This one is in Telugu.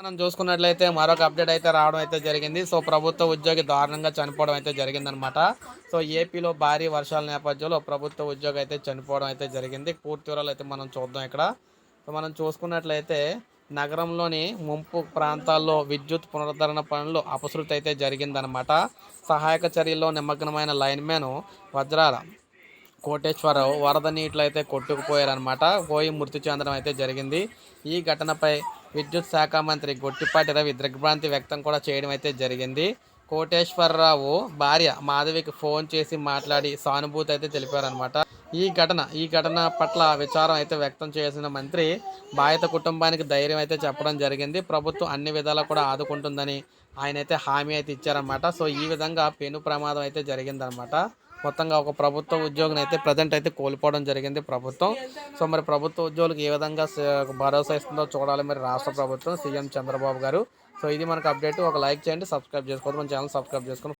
మనం చూసుకున్నట్లయితే మరొక అప్డేట్ అయితే రావడం అయితే జరిగింది. సో ప్రభుత్వ ఉద్యోగి దారుణంగా చనిపోవడం అయితే జరిగిందనమాట సో ఏపీలో భారీ వర్షాల నేపథ్యంలో ప్రభుత్వ ఉద్యోగి అయితే చనిపోవడం అయితే జరిగింది. పూర్తి వివరాలు అయితే మనం చూద్దాం ఇక్కడ. సో మనం చూసుకున్నట్లయితే నగరంలోని ముంపు ప్రాంతాల్లో విద్యుత్ పునరుద్ధరణ పనులు అపశృతి అయితే జరిగిందనమాట సహాయక చర్యల్లో నిమగ్నమైన లైన్మెన్ వజ్రాల కోటేశ్వరరావు వరద నీటిలో అయితే కొట్టుకుపోయారనమాట పోయి మృతి చెందడం అయితే జరిగింది. ఈ ఘటనపై విద్యుత్ శాఖ మంత్రి గొట్టిపాటి రవి దిగ్భ్రాంతి వ్యక్తం కూడా చేయడం అయితే జరిగింది. కోటేశ్వరరావు భార్య మాధవికి ఫోన్ చేసి మాట్లాడి సానుభూతి అయితే తెలిపారనమాట ఈ ఘటన ఈ ఘటన పట్ల విచారం అయితే వ్యక్తం చేసిన మంత్రి బాధిత కుటుంబానికి ధైర్యం అయితే చెప్పడం జరిగింది. ప్రభుత్వం అన్ని విధాలా కూడా ఆదుకుంటుందని ఆయన అయితే హామీ అయితే ఇచ్చారనమాట సో ఈ విధంగా పెను ప్రమాదం అయితే జరిగిందనమాట మొత్తంగా ఒక ప్రభుత్వ ఉద్యోగిని అయితే ప్రజెంట్ అయితే కోల్పోవడం జరిగింది ప్రభుత్వం. సో మరి ప్రభుత్వ ఉద్యోగులకు ఏ విధంగా భరోసా ఇస్తుందో చూడాలి మరి రాష్ట్ర ప్రభుత్వం సీఎం చంద్రబాబు గారు. సో ఇది మనకు అప్డేట్ ఒక లైక్ చేయండి సబ్స్క్రైబ్ చేసుకోవద్దు. మన ఛానల్ సబ్స్క్రైబ్ చేసుకొని